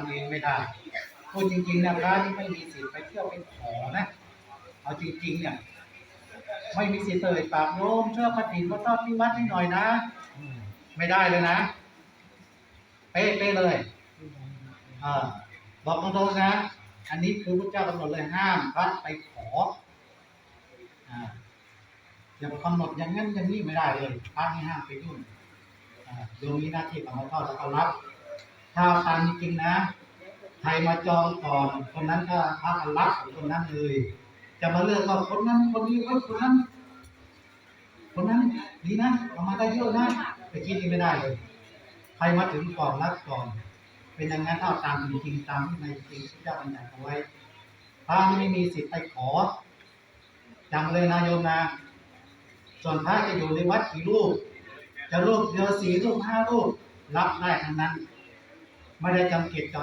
ำเองไม่ได้พูดจริงๆนะพระนี่ไม่มีสิทธิ์ไปเที่ยวไปขอนะ เอาจริงๆเนี่ยไม่มีสิทธิ์เอ่ยปากโยมช่วยกระถิ่นมาทอดที่วัดให้หน่อยนะไม่ได้เลยนะเป๊ะเป๊ะเลยเออบอกตรงๆนะ อันนี้คือพระเจ้ากำหนดเลยห้ามพระไปขออ่าอย่าไปกำหนดอย่างนั้นอย่างนี้ไม่ได้เลยพระนี่ห้ามไปยุ่งโยมมีหน้าที่เอามาทอดแล้วก็รับ ถ้าตามจริงๆนะ ใครมาจองก่อนคนนั้นก็พระก็รับคนนั้นเลย จะมาเลือกว่าคนนั้น คนนี้คนนั้น คนนั้นดีนะเอามาได้เยอะนะไปคิดนี่ไม่ได้เลย ใครมาถึงก่อนรับก่อน เป็นอย่างนั้นเท่าตามจริงๆตามในจริงที่เจ้าบัญญัติเอาไว้พระไม่มีสิทธิ์ไปขอจำเลยนะโยมนะส่วนพระจะอยู่ในวัดกี่รูป จะรูปเดียวสี่รูปห้ารูป รับได้ทั้งนั้น ไม่ได้จำเกตจ